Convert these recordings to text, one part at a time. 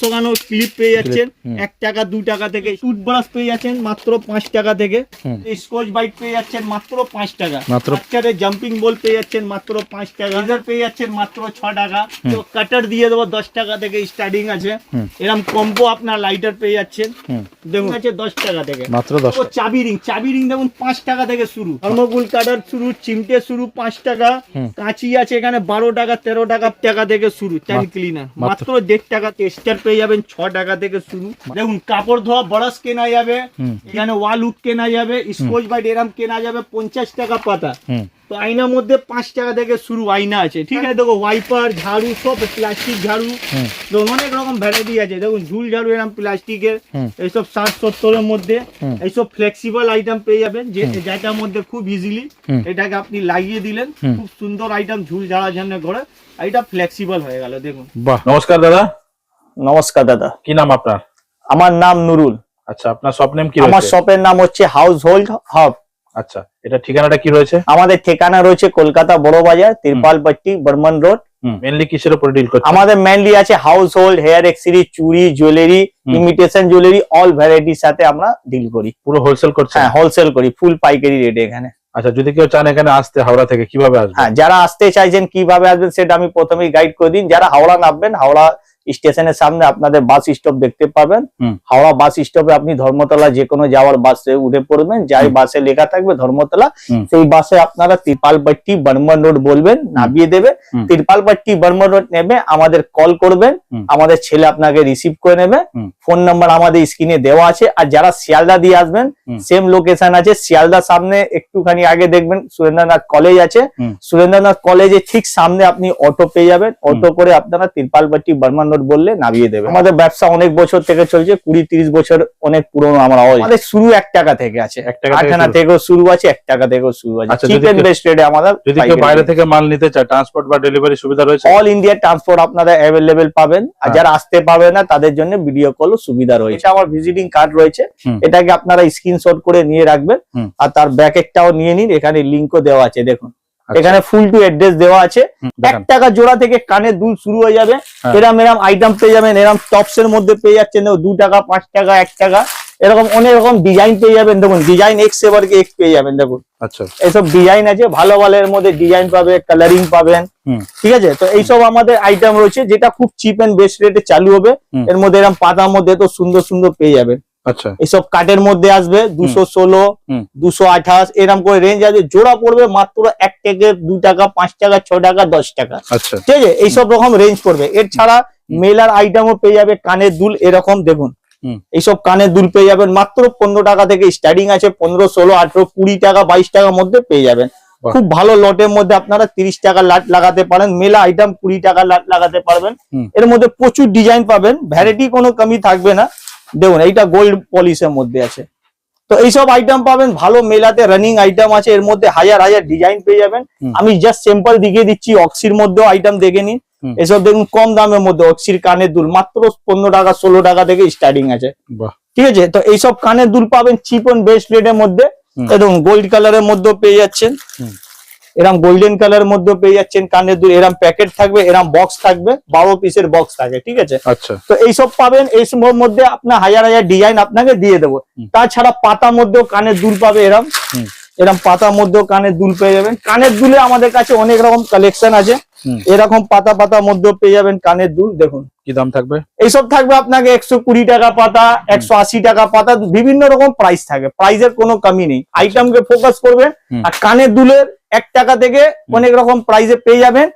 শোকানো ক্লিপ পেয়ে যাচ্ছেন। এক টাকা দু টাকা থেকে। টুথব্রাশ পেয়ে যাচ্ছেন মাত্র পাঁচ টাকা থেকে। স্কচ বাইট পেয়ে যাচ্ছেন মাত্র পাঁচ টাকা। মাত্র- জাম্পিং বল পেয়ে যাচ্ছেন মাত্র পাঁচ টাকা। লেজার পেয়ে যাচ্ছেন মাত্র ছ টাকা। তো কাটার দিয়ে দেবো দশ টাকা থেকে স্টার্টিং আছে। এরকম কম্বো আপনার লাইটার পেয়ে যাচ্ছেন। দেখুন আছে দশ টাকা থেকে। মাত্র দশ চাবি রিং চাবি রিং দেখুন পাঁচ টাকা থেকে শুরু। থার্মোকুল কাটার শুরু চিমটে শুরু পাঁচ টাকা। কাঁচি আছে এখানে বারো টাকা তেরো টাকা টাকা থেকে শুরু চাইন ক্লিনার মাত্র- মাত্র দেড় টাকা টেস্টার পেয়ে যাবেন ছ টাকা থেকে শুরু। দেখুন কাপড় ধোয়া বরস কেনা যাবে। এখানে ওয়াল উড কেনা যাবে স্কচ বাইট এরাম কেনা যাবে পঞ্চাশ টাকা পাতা। তো আয়নার মধ্যে পাঁচ টাকা থেকে শুরু আয়না আছে। ঠিক আছে দেখো ওয়াইপার ঝাড়ু সব প্লাস্টিক ঝাড়ু। অনেক রকম ভ্যারাইটি আছে। দেখুন ঝুল ঝাড়ু এরকম প্লাস্টিকের। এইসব ষাট সত্তরের মধ্যে। এইসব ফ্লেক্সিবল আইটেম পেয়ে যাবেন যে যেটার মধ্যে খুব ইজিলি এটাকে আপনি লাগিয়ে দিলেন। খুব সুন্দর আইটেম ঝুল ঝাড়ার জন্য ঘরে আর এটা ফ্লেক্সিবল হয়ে গেল দেখুন। নমস্কার দাদা। নমস্কার দাদা। কি নাম আপনার? আমার নাম নুরুল। আচ্ছা আপনার শপ নেম কি আমার শপের নাম হচ্ছে হাউস হোল্ড হাব। আচ্ছা এটা ঠিকানাটা কি রয়েছে? আমাদের ঠিকানা রয়েছে কলকাতা বড় বাজার তিরপালপট্টি বর্মন রোড। মেনলি কিসের উপরে ডিল করছে আমাদের মেনলি আছে হাউস হোল্ড হেয়ার এক্সেসরি চুড়ি জুয়েলারি। ইমিটেশন জুয়েলারি অল ভ্যারাইটির সাথে আমরা ডিল করি। পুরো হোলসেল করছে হ্যাঁ হোলসেল করি ফুল পাইকারি রেটে এখানে। আচ্ছা যদি কেউ চান এখানে আসতে হাওড়া থেকে কীভাবে আসবে হ্যাঁ যারা আসতে চাইছেন কীভাবে আসবেন সেটা আমি প্রথমেই গাইড করে দিন। যারা হাওড়া নামবেন হাওড়া স্টেশনের সামনে আপনাদের বাস স্টপ দেখতে পাবেন। হাওড়া বাস স্টপে আপনি ধর্মতলা যে কোনো যাওয়ার বাসে উঠে পড়বেন। যাই বাসে লেখা থাকবে ধর্মতলা। সেই বাসে আপনারা তিরপালপট্টি বর্মন রোড বলবেন নামিয়ে দেবে। তিরপালপট্টি বর্মন রোড নেবে আমাদের কল করবেন। আমাদের ছেলে আপনাকে রিসিভ করে নেবে। ফোন নাম্বার আমাদের স্ক্রিনে দেওয়া আছে। আর যারা শিয়ালদা দিয়ে আসবেন সেম লোকেশন আছে। শিয়ালদার সামনে একটুখানি আগে দেখবেন সুরেন্দ্রনাথ কলেজ আছে। সুরেন্দ্রনাথ কলেজের ঠিক সামনে আপনি অটো পেয়ে যাবেন। অটো করে আপনারা তিরপালপট্টি বর্মান রোড বললে নামিয়ে দেবে। আমাদের ব্যবসা অনেক বছর থেকে চলছে কুড়ি তিরিশ বছর অনেক পুরনো আমরা আমাদের শুরু এক টাকা থেকে আছে। এক টাকা থেকে শুরু। থেকেও শুরু আছে এক টাকা থেকেও শুরু আছে। আচ্ছা, বেস্ট রেটে আমাদের যদি কেউ বাইরে থেকে মাল নিতে চায় ট্রান্সপোর্ট বা ডেলিভারি সুবিধা রয়েছে? অল ইন্ডিয়া ট্রান্সপোর্ট আপনারা অ্যাভেলেবেল পাবেন। আর হ্যাঁ। যারা আসতে পারবে না তাদের জন্য ভিডিও কল সুবিধা রয়েছে। আমার ভিজিটিং কার্ড রয়েছে। এটাকে আপনারা স্ক্রিনশট করে নিয়ে রাখবেন। আর তার ব্যাকেটটাও নিয়ে নিন। এখানে লিঙ্কও দেওয়া আছে দেখুন। আচ্ছা, এখানে ফুল টু অ্যাড্রেস দেওয়া আছে। এক টাকা জোড়া থেকে কানের দুল শুরু হয়ে যাবে। হ্যাঁ। এরম এরম আইটেম পেয়ে যাবেন এরম টপস এর মধ্যে পেয়ে যাচ্ছেন দু টাকা পাঁচ টাকা এক টাকা। এরকম অনেক রকম ডিজাইন পেয়ে যাবেন দেখুন ডিজাইন এক্স এবার এক্স পেয়ে যাবেন দেখুন। আচ্ছা। এইসব ডিজাইন আছে ভালো ভালো এর মধ্যে ডিজাইন পাবে কালারিং পাবেন। ঠিক আছে? তো এইসব আমাদের আইটেম রয়েছে যেটা খুব চিপ এন্ড বেস্ট রেটে চালু হবে। এর মধ্যে এরকম পাতার মধ্যে তো সুন্দর সুন্দর পেয়ে যাবেন। আচ্ছা। এইসব কাঠের মধ্যে আসবে দুশো ষোলো দুশো আঠাশ এরকম করে রেঞ্জ আছে জোড়া পড়বে মাত্র এক থেকে দু টাকা পাঁচ টাকা ছ টাকা দশ টাকা। আচ্ছা। ঠিক আছে? এইসব রকম রেঞ্জ পড়বে। এর ছাড়া মেলার আইটেমও পেয়ে যাবে কানের দুল এরকম দেখুন। এইসব কানের দুল পেয়ে যাবেন মাত্র পনেরো টাকা থেকে স্টার্টিং আছে পনেরো ষোলো আঠেরো কুড়ি টাকা বাইশ টাকার মধ্যে পেয়ে যাবেন। খুব ভালো লটের মধ্যে আপনারা তিরিশ টাকা লাট লাগাতে পারেন মেলা আইটেম কুড়ি টাকা লাট লাগাতে পারবেন। এর মধ্যে প্রচুর ডিজাইন পাবেন ভ্যারাইটি কোনো কমি থাকবে না। দেখুন এইটা গোল্ড পলিশের মধ্যে আছে। তো এইসব আইটেম পাবেন ভালো মেলাতে রানিং আইটেম আছে এর মধ্যে হাজার হাজার ডিজাইন পেয়ে যাবেন। আমি জাস্ট সিম্পল দেখিয়ে দিচ্ছি অক্সির মধ্যেও আইটেম দেখে নিন। এসব দেখুন কম দামের মধ্যে অক্সির কানের দুল মাত্র পনেরো টাকা ষোলো টাকা থেকে স্টার্টিং আছে। ঠিক আছে? তো এইসব কানের দুল পাবেন চিপ অন বেস্ট রেটের মধ্যে। এবং গোল্ড কালারের মধ্যেও পেয়ে যাচ্ছেন। এরম গোল্ডেন কালারের মধ্যে পেয়ে যাচ্ছেন কানের দুল এরম প্যাকেট থাকবে এরম বক্স থাকবে বারো পিসের বক্স থাকে ঠিক আছে? আচ্ছা। তো এইসব পাবেন এই এইসবের মধ্যে আপনার হাজার হাজার ডিজাইন আপনাকে দিয়ে দেবো। তাছাড়া পাতা মধ্যেও কানের দুল পাবে এরম। এরম পাতার মধ্যেও কানের দুল পেয়ে যাবেন। কানের দুলে আমাদের কাছে অনেক রকম কালেকশন আছে। এরকম পাতা পাতার মধ্যেও পেয়ে যাবেন কানের দুল দেখুন। কি দাম থাকবে? এইসব থাকবে আপনাকে একশো কুড়ি টাকা পাতা একশো আশি টাকা পাতা বিভিন্ন রকম প্রাইস থাকে। প্রাইসের কোনো কমি নেই। আইটেমকে ফোকাস করবেন আর কানের দুলের এক টাকা থেকে অনেক রকম প্রাইসে পেয়ে যাবেন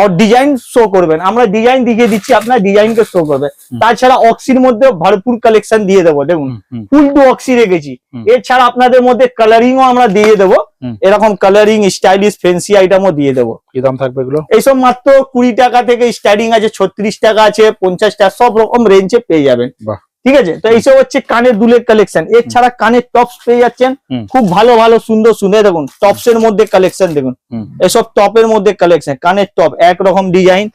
আর ডিজাইন শো করবেন। আমরা ডিজাইন দেখিয়ে দিচ্ছি আপনার ডিজাইনকে শো করবে। তাছাড়া অক্সির মধ্যে ভরপুর কালেকশন দিয়ে দেবো দেখুন। ফুল টু অক্সি রেখেছি। এছাড়া আপনাদের মধ্যে কালারিংও আমরা দিয়ে দেবো। এরকম কালারিং স্টাইলিশ ফেন্সি আইটেমও দিয়ে দেবো। কি দাম থাকবে এগুলো? এইসব মাত্র কুড়ি টাকা থেকে স্টার্টিং আছে ছত্রিশ টাকা আছে পঞ্চাশ টাকা সব রকম রেঞ্জে পেয়ে যাবেন। বাহ। ঠিক আছে? তো এইসব হচ্ছে কানের দুলের কালেকশন এছাড়া কানের টপস পেয়ে যাচ্ছেন। খুব ভালো ভালো সুন্দর সুন্দর। দেখুন টপস এর মধ্যে কালেকশন দেখুন। এসব টপের মধ্যে কালেকশন কানের টপ একরকম ডিজাইন।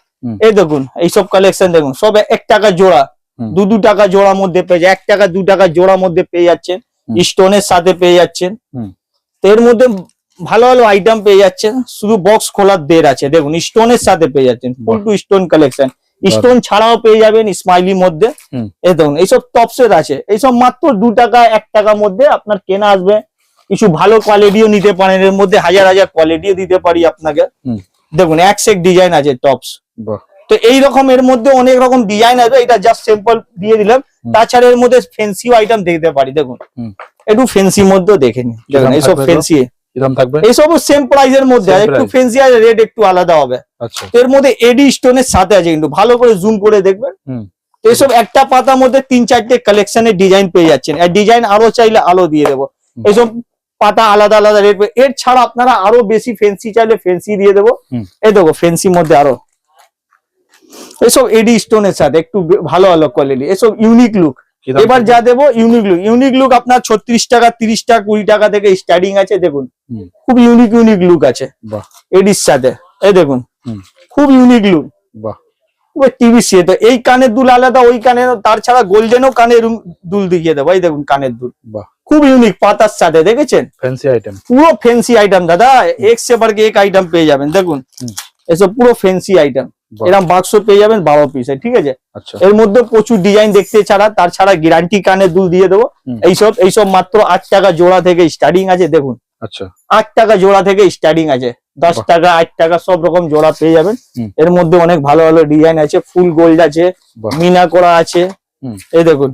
এই দেখুন এইসব কালেকশন দেখুন সব এক টাকা জোড়া। দু দু টাকা জোড়ার মধ্যে পেয়ে যায় এক টাকা দু টাকা জোড়ার মধ্যে পেয়ে যাচ্ছেন। স্টোনের সাথে পেয়ে যাচ্ছেন। তো এর মধ্যে ভালো ভালো আইটেম পেয়ে যাচ্ছেন। শুধু বক্স খোলার দের আছে। দেখুন স্টোনের সাথে পেয়ে যাচ্ছেন। Full to stone collection stone ছাড়াও পেয়ে যাবেন স্মাইলির মধ্যে। হুম। এই দেখুন এইসব টপসের আছে। এইসব মাত্র দু টাকা এক টাকার মধ্যে আপনার কেনা আসবে। কিছু ভালো কোয়ালিটিও নিতে পারেন। এর মধ্যে হাজার হাজার কোয়ালিটিও দিতে পারি আপনাকে। দেখুন এক সেক ডিজাইন আছে টপস তো এই রকম এর মধ্যে অনেক রকম ডিজাইন আছে। এটা জাস্ট সিম্পল দিয়ে দিলাম। তাছাড়া এর মধ্যে ফেন্সিও আইটেম দেখতে পারি দেখুন। একটু ফেন্সির মধ্যেও দেখে নিন। দেখুন এইসব ফেন্সি থাকবে? এইসব সেম প্রাইস এর মধ্যে আছে, একটু ফেন্সি আর রেট একটু আলাদা হবে। এর মধ্যে এডি স্টোনের সাথে আছে কিন্তু ভালো করে জুম করে দেখবেন। এসব একটা পাতার মধ্যে তিন চারটে কালেকশনের ডিজাইন পেয়ে যাচ্ছেন। আর ডিজাইন আরও চাইলে আলো দিয়ে দেবো। এইসব পাতা আলাদা আলাদা রেট এর। ছাড়া আপনারা আরও বেশি ফেন্সি চাইলে ফেন্সি দিয়ে দেবো। এই দেখো ফেন্সির মধ্যে আরও। এসব এডি স্টোনের সাথে একটু ভালো ভালো কোয়ালিটি এসব ইউনিক লুক এবার যা দেবো ইউনিক লুক ইউনিক লুক আপনার ছত্রিশ টাকা তিরিশ টাকা কুড়ি টাকা থেকে স্টার্টিং আছে দেখুন। খুব ইউনিক ইউনিক লুক আছে। এডির সাথে। এই দেখুন। খুব ইউনিক লুক বাহ। টিভি সে তো এই কানের দুল আলাদা ওই কানের তার ছাড়া গোল্ডেনও কানের দুল দেখিয়ে দেবো। এই দেখুন কানের দুল। বাহ। খুব ইউনিক পাতার সাথে দেখেছেন? ফ্যান্সি আইটেম পুরো ফেন্সি আইটেম দাদা। এক সেবার এক আইটেম পেয়ে যাবেন দেখুন। এসব পুরো ফেন্সি আইটেম। এরকম বাক্স পেয়ে যাবেন বারো পিসে ঠিক আছে? আচ্ছা। এর মধ্যে প্রচুর ডিজাইন দেখতে ছাড়া তার ছাড়া গ্যারান্টি কানের দুল দিয়ে দেবো। এইসব এইসব মাত্র আট টাকা জোড়া থেকে স্টার্টিং আছে দেখুন। আচ্ছা। আট টাকা জোড়া থেকে স্টার্টিং আছে। দশ টাকা আট টাকা সব রকম জোড়া পেয়ে যাবেন। এর মধ্যে অনেক ভালো ভালো ডিজাইন আছে ফুল গোল্ড আছে মিনা করা আছে। এই দেখুন।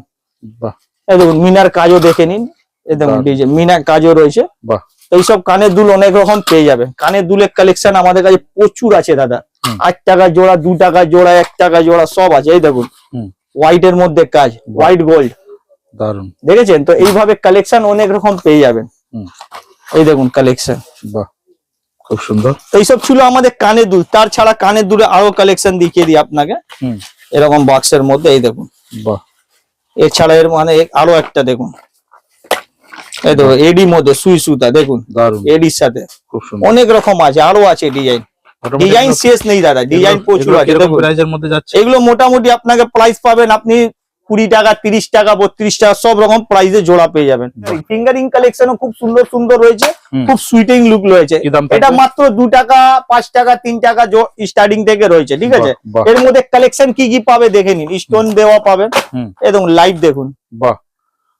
বাহ। এই দেখুন মিনার কাজও দেখে নিন। এই দেখুন ডিজাইন মিনার কাজও রয়েছে। বাহ। এইসব কানের দুল অনেক রকম পেয়ে যাবে কানের দুলের কালেকশন আমাদের কাছে প্রচুর আছে দাদা। আট টাকা জোড়া দু টাকা জোড়া এক টাকা জোড়া সব আছে। এই দেখুন। হোয়াইট এর মধ্যে কাজ হোয়াইট গোল্ড দারুণ দেখেছেন? তো এইভাবে কালেকশন অনেক রকম পেয়ে যাবেন। এই দেখুন কালেকশন বাহ। খুব সুন্দর। এইসব ছিল আমাদের কানের দুল। তার ছাড়া কানের দুলে আরও কালেকশন দেখিয়ে দিই আপনাকে। এরকম বক্সের মধ্যে এই দেখুন। বাহ। এছাড়া এর মানে আরও একটা দেখুন। এই দেখুন এডি মধ্যে সুই সুতা দেখুন। এডির সাথে। অনেক রকম আছে আরও আছে ডিজাইন ডিজাইন শেষ নেই দাদা ডিজাইন প্রচুর আছে এগুলো মোটামুটি আপনাকে প্রাইস পাবেন আপনি কুড়ি টাকা তিরিশ টাকা বত্রিশ টাকা সব রকম প্রাইসে জোড়া পেয়ে যাবেন। ফিঙ্গারিং কালেকশনও খুব সুন্দর সুন্দর রয়েছে খুব সুইটিং লুক রয়েছে? এটা মাত্র দু টাকা পাঁচ টাকা তিন টাকা স্টার্টিং থেকে রয়েছে ঠিক আছে। এর মধ্যে কালেকশন কি কি পাবে দেখে নিন। স্টোন দেওয়া পাবেন এবং লাইট দেখুন। বাহ।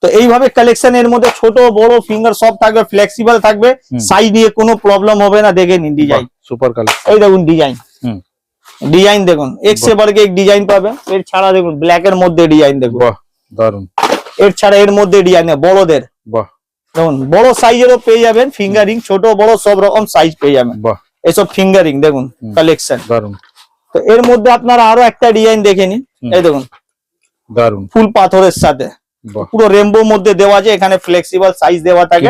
তো এইভাবে কালেকশন এর মধ্যে ছোট বড় ফিঙ্গার সব থাকবে ফ্লেক্সিবল থাকবে। সাইজ নিয়ে কোনো প্রবলেম হবে না দেখে নিন ডিজাইন সুপার কালার এই দেখুন ডিজাইন ডিজাইন দেখুন এক্স। এবারকে এক ডিজাইন পাবেন। এর ছাড়া দেখুন ব্ল্যাক এর মধ্যে ডিজাইন দেখুন। বাহ দারুণ এর ছাড়া এর মধ্যে ডিজাইন বড়দের। বাহ। দেখুন বড় সাইজেরও পেয়ে যাবেন ফিঙ্গারিং ছোট বড় সব রকম সাইজ পেয়ে যাবেন। বাহ। এসব ফিঙ্গারিং দেখুন কালেকশন দারুণ তো এর মধ্যে আপনারা আরও একটা ডিজাইন দেখে নিন। এই দেখুন দারুণ ফুল পাথরের সাথে। পুরো রেমবোর মধ্যে দেওয়া আছে এখানে ফ্লেক্সিবল সাইজ দেওয়া থাকে।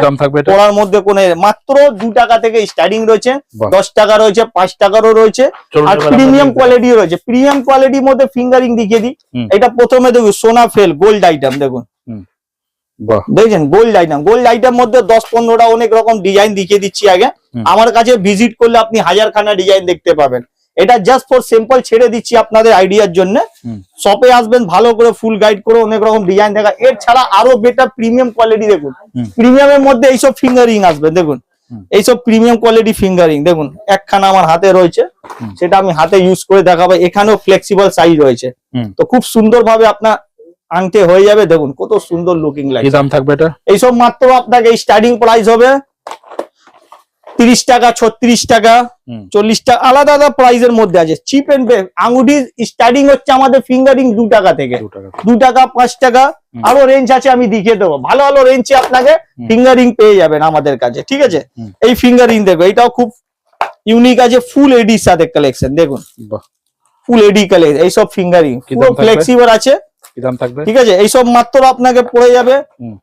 পড়ার মধ্যে কোন মাত্র দু টাকা থেকে স্টার্টিং রয়েছে দশ টাকা রয়েছে পাঁচ টাকারও রয়েছে। আর প্রিমিয়াম। কোয়ালিটি রয়েছে। প্রিমিয়াম কোয়ালিটির মধ্যে ফিঙ্গারিং দেখিয়ে দিই। এটা প্রথমে দেখুন সোনা ফেল গোল্ড আইটেম দেখুন। দেখছেন? গোল্ড আইটেম গোল্ড আইটেম মধ্যে দশ পনেরোটা অনেক রকম ডিজাইন দেখিয়ে দিচ্ছি আগে। আমার কাছে ভিজিট করলে আপনি হাজার খানা ডিজাইন দেখতে পাবেন। এটা জাস্ট ফর সিম্পল ছেড়ে দিচ্ছি আপনাদের আইডিয়ার জন্য। শপে আসবেন ভালো করে ফুল গাইড করে অনেক রকম ডিজাইন দেখা। এর ছাড়া আরও বেটার প্রিমিয়াম কোয়ালিটি দেখুন। হুম। প্রিমিয়ামের মধ্যে এইসব ফিঙ্গারিং আসবে দেখুন। এইসব প্রিমিয়াম কোয়ালিটি ফিঙ্গারিং দেখুন। একখানা আমার হাতে রয়েছে। সেটা আমি হাতে ইউজ করে দেখাবো। এখানেও ফ্লেক্সিবল সাইজ রয়েছে। তো খুব সুন্দর ভাবে আপনার আংটে হয়ে যাবে দেখুন। কত সুন্দর লুকিং লাগে দাম থাকবে এটা? এইসব মাত্র আপনাকে স্টার্টিং প্রাইস হবে তিরিশ টাকা ছত্রিশ টাকা চল্লিশ টাকা আলাদা আলাদা প্রাইসের মধ্যে আছে। চিপ এন্ড আঙুঠির স্টার্টিং হচ্ছে আমাদের ফিঙ্গারিং দু টাকা থেকে। দু টাকা পাঁচ টাকা। আরও রেঞ্জ আছে আমি দেখিয়ে দেবো। ভালো ভালো রেঞ্জে আপনাকে ফিঙ্গারিং পেয়ে যাবেন আমাদের কাছে ঠিক আছে। এই ফিঙ্গারিং দেখো এটাও খুব ইউনিক আছে ফুল এডির সাথে কালেকশন দেখুন। ফুল এডি কালেকশন এইসব ফিঙ্গারিং ফ্লেক্সিবল আছে। ঠিক আছে? এইসব মাত্র আপনাকে পড়ে যাবে।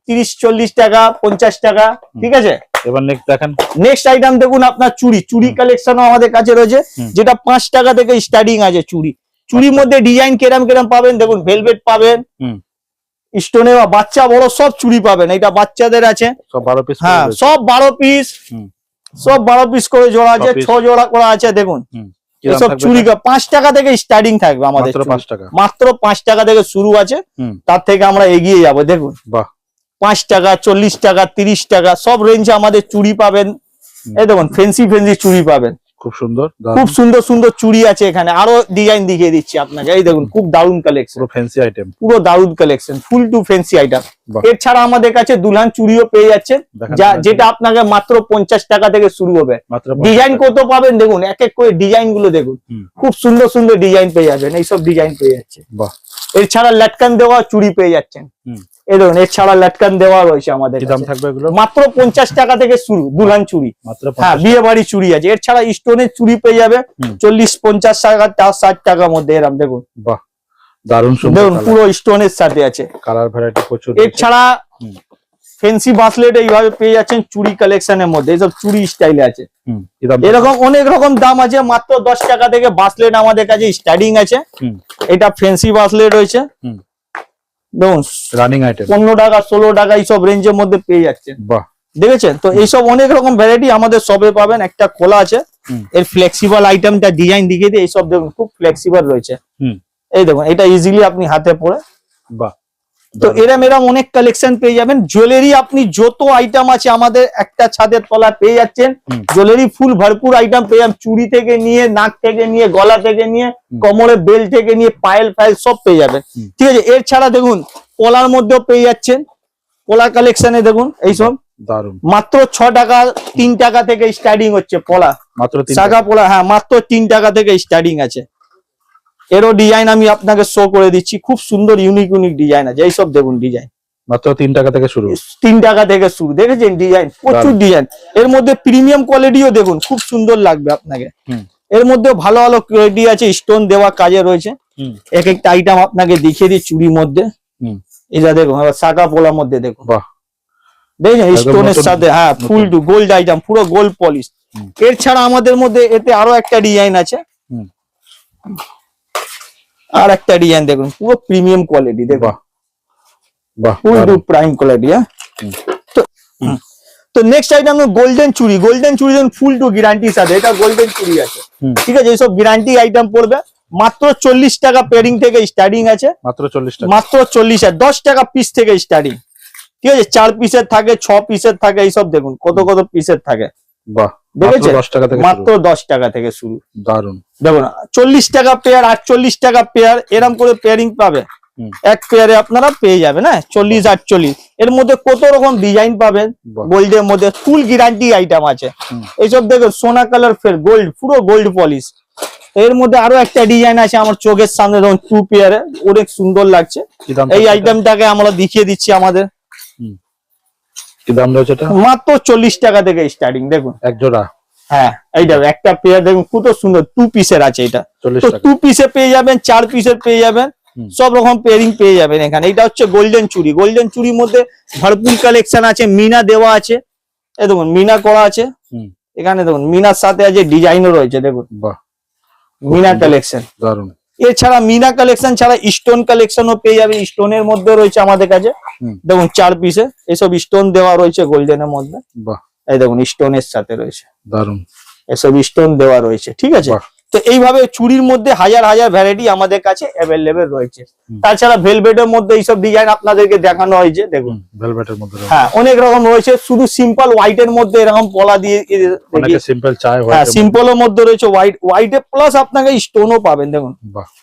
তিরিশ চল্লিশ টাকা পঞ্চাশ টাকা ঠিক আছে? এবার নেক্সট দেখেন। নেক্সট আইটেম দেখুন আপনার চুড়ি। চুড়ি কালেকশনও আমাদের কাছে রয়েছে যেটা পাঁচ টাকা থেকে স্টার্টিং আছে চুড়ি। চুড়ির মধ্যে ডিজাইন কেরাম কেরাম পাবেন দেখুন ভেলভেট পাবেন হুম। স্টোনে বাচ্চা বড় সব চুড়ি পাবেন এটা বাচ্চাদের আছে। সব বারো পিস হ্যাঁ সব বারো পিস সব বারো পিস করে জোড়া আছে ছ জোড়া করা আছে দেখুন। এসব থাকবে? পাঁচ টাকা থেকে স্টার্টিং থাকবে আমাদের মাত্র পাঁচ টাকা। মাত্র পাঁচ টাকা থেকে শুরু আছে তার থেকে আমরা এগিয়ে যাব দেখুন। বাহ। পাঁচ টাকা চল্লিশ টাকা তিরিশ টাকা সব রেঞ্জে আমাদের চুড়ি পাবেন। এই দেখুন ফেন্সি ফেন্সি চুড়ি পাবেন। খুব সুন্দর খুব সুন্দর সুন্দর চুড়ি আছে এখানে। আরও ডিজাইন দেখিয়ে দিচ্ছি আপনাকে। এই দেখুন খুব দারুণ কালেকশন পুরো ফ্যান্সি আইটেম পুরো দারুণ collection full to fancy item এছাড়া আমাদের কাছে দুলহান চুড়িও পেয়ে যাচ্ছেন। যা যেটা আপনাকে মাত্র পঞ্চাশ টাকা থেকে শুরু হবে। ডিজাইন কত পাবেন দেখুন এক এক করে ডিজাইনগুলো দেখুন। খুব সুন্দর সুন্দর ডিজাইন পেয়ে যাবেন এইসব ডিজাইন পেয়ে যাচ্ছে এছাড়া লাটকান দেওয়া চুড়ি পেয়ে যাচ্ছেন। এই দেখুন এর ছাড়া লাটকান দেওয়া রয়েছে আমাদের কি দাম কাছে। থাকবে এগুলো? মাত্র পঞ্চাশ টাকা থেকে শুরু দুলহান চুড়ি। মাত্র হ্যাঁ 50 বিয়ে বাড়ি চুড়ি আছে। এর ছাড়া স্টোনের চুড়ি পেয়ে যাবে চল্লিশ পঞ্চাশ টাকা তা ষাট টাকার মধ্যে এরম দেখুন। বাহ দারুণ সুন্দর দেখুন পুরো স্টোনের সাথে আছে। কালার ভ্যারাইটি প্রচুর এর ফেন্সি বাসলেট এইভাবে পেয়ে যাচ্ছেন চুড়ি কালেকশনের মধ্যে। এইসব চুড়ি স্টাইলে আছে। এরকম অনেক রকম দাম আছে। মাত্র দশ টাকা থেকে বাসলেট আমাদের কাছে স্টার্টিং আছে। এটা ফেন্সি বাসলেট রয়েছে। দেখুন রানিং আইটেম পনেরো টাকা ষোলো টাকা এইসব রেঞ্জের মধ্যে পেয়ে যাচ্ছেন বাহ। দেখেছেন? তো এইসব অনেক রকম ভ্যারাইটি আমাদের সবে পাবেন। একটা খোলা আছে। এর ফ্লেক্সিবল আইটেমটা ডিজাইন দিকে দিয়ে এইসব দেখুন খুব ফ্লেক্সিবল রয়েছে। হুম। এই দেখুন এটা ইজিলি আপনি হাতে পরে বাহ। তো এরম এরম অনেক কালেকশন পেয়ে যাবেন। জুয়েলারি আপনি যত আইটেম আছে আমাদের একটা ছাদের তলা পেয়ে যাচ্ছেন। জুয়েলারি ফুল ভরপুর আইটেম পেয়ে যাবেন। চুড়ি থেকে নিয়ে নাক থেকে নিয়ে গলা থেকে নিয়ে। কোমরে বেল থেকে নিয়ে পায়েল ফাইল সব পেয়ে যাবেন। ঠিক আছে এর ছাড়া দেখুন পলার মধ্যেও পেয়ে যাচ্ছেন। পলা কালেকশনে দেখুন এইসব মাত্র ছ টাকা তিন টাকা থেকে স্টার্টিং হচ্ছে পলা। মাত্র সাগা পোলা হ্যাঁ মাত্র তিন টাকা থেকে স্টার্টিং আছে। এরও ডিজাইন আমি আপনাকে শো করে দিচ্ছি। খুব সুন্দর ইউনিক ইউনিক ডিজাইন আছে। এইসব দেখুন ডিজাইন মাত্র তিন টাকা থেকে শুরু। তিন টাকা থেকে শুরু। দেখেছেন ডিজাইন প্রচুর ডিজাইন এর মধ্যে প্রিমিয়াম কোয়ালিটিও দেখুন খুব সুন্দর লাগবে আপনাকে। এর মধ্যে ভালো ভালো কোয়ালিটি আছে স্টোন দেওয়া কাজে রয়েছে। এক একটা আইটেম আপনাকে দেখিয়ে দিই চুড়ির মধ্যে। এটা দেখুন শাখা পোলার মধ্যে দেখুন। বাহ। দেখেছেন? স্টোনের সাথে হ্যাঁ ফুল টু গোল্ড আইটেম পুরো গোল্ড পলিশ এর ছাড়া আমাদের মধ্যে এতে আরও একটা ডিজাইন আছে। আর একটা ডিজাইন দেখুন পুরো প্রিমিয়াম কোয়ালিটি দেখুন। ফুল প্রাইম কোয়ালিটি হ্যাঁ। তো তো নেক্সট আইটেম গোল্ডেন চুড়ি। গোল্ডেন চুড়ি দেখুন ফুল টু গ্যারান্টির সাথে এটা গোল্ডেন চুড়ি আছে। ঠিক আছে এইসব গ্যারান্টি আইটেম পড়বে। মাত্র চল্লিশ টাকা পেয়ারিং থেকে স্টার্টিং আছে। মাত্র চল্লিশ টাকা। মাত্র চল্লিশ আর দশ টাকা পিস থেকে স্টার্টিং ঠিক আছে চার পিসের থাকে ছ পিসের থাকে এইসব দেখুন কত কত পিসের থাকে। বাহ মাত্র দেখেছেন? দশ টাকা থেকে মাত্র শুরু। দশ টাকা থেকে শুরু। দারুণ। দেখুন চল্লিশ টাকা পেয়ার আটচল্লিশ টাকা পেয়ার এরম করে পেয়ারিং পাবে। এক পেয়ারে আপনারা পেয়ে যাবেন হ্যাঁ? চল্লিশ আটচল্লিশ। এর মধ্যে কত রকম ডিজাইন পাবেন? গোল্ডের মধ্যে ফুল গ্যারান্টি আইটেম আছে। এইসব দেখুন সোনা কালার ফের গোল্ড পুরো গোল্ড পলিশ এর মধ্যে আরও একটা ডিজাইন আছে আমার চোখের সামনে দেখুন টু পেয়ারে অনেক সুন্দর লাগছে। এই আইটেমটাকে আমরা দেখিয়ে দিচ্ছি আমাদের। কি দাম রয়েছে এটা? মাত্র চল্লিশ টাকা থেকে স্টার্টিং দেখুন। এক জোড়া? হ্যাঁ এইটা একটা পেয়ার দেখুন কত সুন্দর টু পিসের আছে এটা। তো টু পিসে পেয়ে যাবেন চার পিসের পেয়ে যাবেন সব রকম পেয়ারিং পেয়ে যাবেন এখানে। এটা হচ্ছে গোল্ডেন চুরি গোল্ডেন চুরির মধ্যে ভরপুর কালেকশন আছে মিনা দেওয়া আছে। এই দেখুন মিনা করা আছে। এখানে দেখুন মিনার সাথে আছে ডিজাইনও রয়েছে দেখুন। বাহ। মিনা কালেকশন দারুণ। এছাড়া মিনা কালেকশন ছাড়া স্টোন কালেকশনও পেয়ে যাবে। স্টোনের মধ্যে রয়েছে আমাদের কাছে। দেখুন চার পিসে এসব স্টোন দেওয়া রয়েছে গোল্ডেনের মধ্যে। এই দেখুন স্টোনের সাথে রয়েছে। দারুণ এসব স্টোন দেওয়া রয়েছে ঠিক আছে। তো এইভাবে চুরির মধ্যে হাজার হাজার ভ্যারাইটি আমাদের কাছে অ্যাভেলেবেল রয়েছে। তাছাড়া ভেলভেটের মধ্যে এইসব ডিজাইন আপনাদেরকে দেখানো হয়েছে দেখুন। ভেলভেটের মধ্যে হ্যাঁ অনেক রকম রয়েছে শুধু সিম্পল হোয়াইট এর মধ্যে এরকম পলা দিয়ে সিম্পল হ্যাঁ সিম্পল এর মধ্যে রয়েছে হোয়াইট হোয়াইট প্লাস আপনাকে স্টোনও পাবেন দেখুন।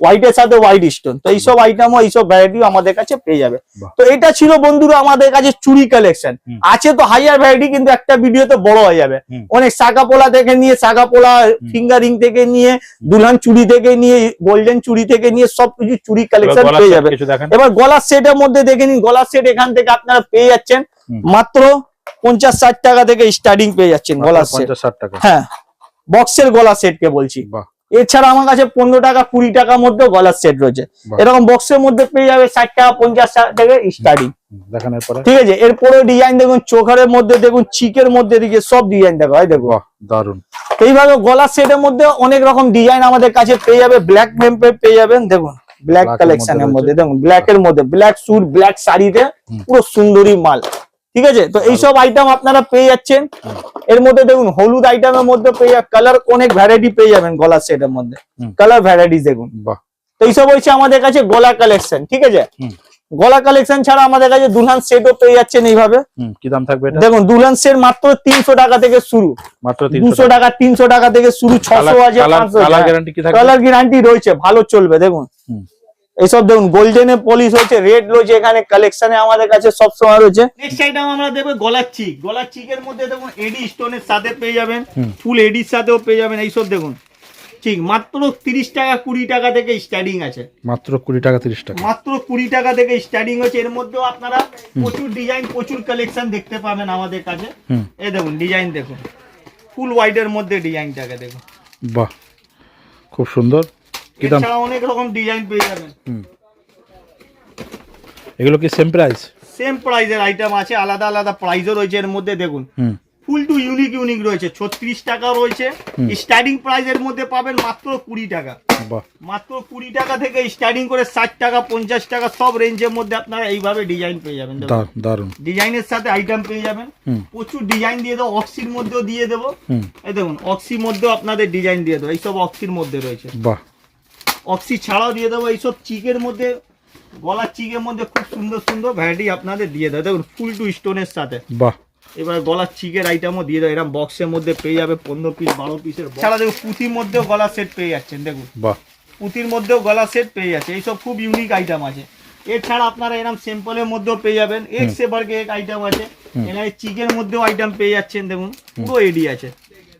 হোয়াইট এর সাথে হোয়াইট স্টোন তো এইসব আইটেমও এইসব ভ্যারাইটিও আমাদের কাছে পেয়ে যাবে। তো এটা ছিল বন্ধুরা আমাদের কাছে চুরি কালেকশন আছে তো হাজার ভ্যারাইটি কিন্তু একটা ভিডিওতে বড় হয়ে যাবে। অনেক শাখা পোলা থেকে নিয়ে শাখা পোলা ফিঙ্গারিং থেকে নিয়ে দুলহান চুরি থেকে নিয়ে গোল্ডেন চুরি থেকে নিয়ে সবকিছু চুরি কালেকশন পেয়ে যাবে। এবার গলার সেটের মধ্যে দেখে নিন গলার সেট এখান থেকে আপনারা পেয়ে যাচ্ছেন। মাত্র পঞ্চাশ ষাট টাকা থেকে স্টার্টিং পেয়ে যাচ্ছেন গলার সেট ষাট টাকা। হ্যাঁ বক্সের গলা সেটকে বলছি। বাহ। এছাড়া আমার কাছে পনেরো টাকা কুড়ি টাকার মধ্যে গলার সেট রয়েছে। এরকম বক্সের মধ্যে পেয়ে যাবে ষাট টাকা পঞ্চাশ টাকা থেকে স্টার্টিং ঠিক আছে এরপরে ডিজাইন দেখুন চোখারের মধ্যে দেখুন চিকের মধ্যে দিকে সব ডিজাইন দেখো হয় দেখো বাহ দারুণ। এইভাবে গলার সেটের মধ্যে অনেক রকম ডিজাইন আমাদের কাছে পেয়ে যাবে ব্ল্যাক ভেম্পে পেয়ে যাবেন দেখুন। ব্ল্যাক কালেকশনের মধ্যে মধ্যে দেখুন ব্ল্যাক এর মধ্যে ব্ল্যাক স্যুট ব্ল্যাক শাড়িতে পুরো সুন্দরী মাল। ঠিক আছে? তো এইসব আইটেম আপনারা পেয়ে যাচ্ছেন। এর মধ্যে দেখুন হলুদ আইটেমের মধ্যে পেয়ে কালার অনেক ভ্যারাইটি পেয়ে যাবেন গলার সেটের মধ্যে। কালার ভ্যারাইটি দেখুন। বাহ। তো এইসব হচ্ছে আমাদের কাছে গলা কালেকশন ঠিক আছে? গলা কালেকশন ছাড়া আমাদের কাছে দুলহান সেটও পেয়ে যাচ্ছেন এইভাবে। কি দাম থাকবে দেখুন দুলহান সেট মাত্র তিনশো টাকা থেকে শুরু। মাত্র দুশো টাকা। তিনশো টাকা থেকে শুরু ছশো আছে কালার গ্যারান্টি রয়েছে ভালো চলবে দেখুন। এইসব দেখুন গোল্ডেনে পলিশ হয়েছে রেড রয়েছে এখানে কালেকশনে আমাদের কাছে সব সময় রয়েছে। নেক্সট আইটেম আমরা দেবো গলার চিক গলার চিকের মধ্যে দেখুন এডি স্টোনের সাথে পেয়ে যাবেন। ফুল এডির সাথেও পেয়ে যাবেন এইসব দেখুন। ঠিক মাত্র তিরিশ টাকা কুড়ি টাকা থেকে স্টার্টিং আছে। মাত্র কুড়ি টাকা তিরিশ টাকা। মাত্র কুড়ি টাকা থেকে স্টার্টিং হচ্ছে এর মধ্যেও আপনারা প্রচুর ডিজাইন প্রচুর কালেকশন দেখতে পাবেন আমাদের কাছে। এই দেখুন ডিজাইন দেখুন। ফুল হোয়াইটের মধ্যে ডিজাইনটাকে দেখুন। বাহ খুব সুন্দর। কি দাম? এছাড়া অনেক রকম ডিজাইন পেয়ে যাবেন। এগুলো কি সেম প্রাইস সেম প্রাইজের আইটেম আছে আলাদা আলাদা প্রাইজও রয়েছে এর মধ্যে দেখুন। ফুল টু ইউনিক ইউনিক রয়েছে ছত্রিশ টাকা রয়েছে। স্টার্টিং প্রাইজের মধ্যে পাবেন মাত্র কুড়ি টাকা। মাত্র কুড়ি টাকা থেকে স্টার্টিং করে ষাট টাকা পঞ্চাশ টাকা সব রেঞ্জের মধ্যে আপনারা এইভাবে ডিজাইন পেয়ে যাবেন দেখুন। দার- দারুণ। ডিজাইনের সাথে আইটেম পেয়ে যাবেন। প্রচুর ডিজাইন দিয়ে দেবো অক্সির মধ্যেও দিয়ে দেবো। এই দেখুন অক্সির মধ্যেও আপনাদের ডিজাইন দিয়ে দেবো এইসব অক্সির মধ্যে রয়েছে। বাহ। অক্সি ছাড়াও দিয়ে দেবো। এইসব চিকের মধ্যে গলার চিকের মধ্যে খুব সুন্দর সুন্দর ভ্যারাইটি আপনাদের দিয়ে দেবো দেখুন ফুল টু স্টোনের সাথে। বাহ। এবার গলার চিকের আইটেমও দিয়ে দেবো এরকম বক্সের মধ্যে পেয়ে যাবে পনেরো পিস বারো পিসের ছাড়া দেখুন পুঁথির মধ্যেও গলার সেট পেয়ে যাচ্ছেন দেখুন। বাহ। পুঁতির মধ্যেও গলা সেট পেয়ে যাচ্ছে। এইসব খুব ইউনিক আইটেম আছে। এছাড়া আপনারা এরকম সিম্পলের মধ্যেও পেয়ে যাবেন। এক সেবার এক আইটেম আছে। এখানে চিকের মধ্যেও আইটেম পেয়ে যাচ্ছেন দেখুন। পুরো এডি আছে।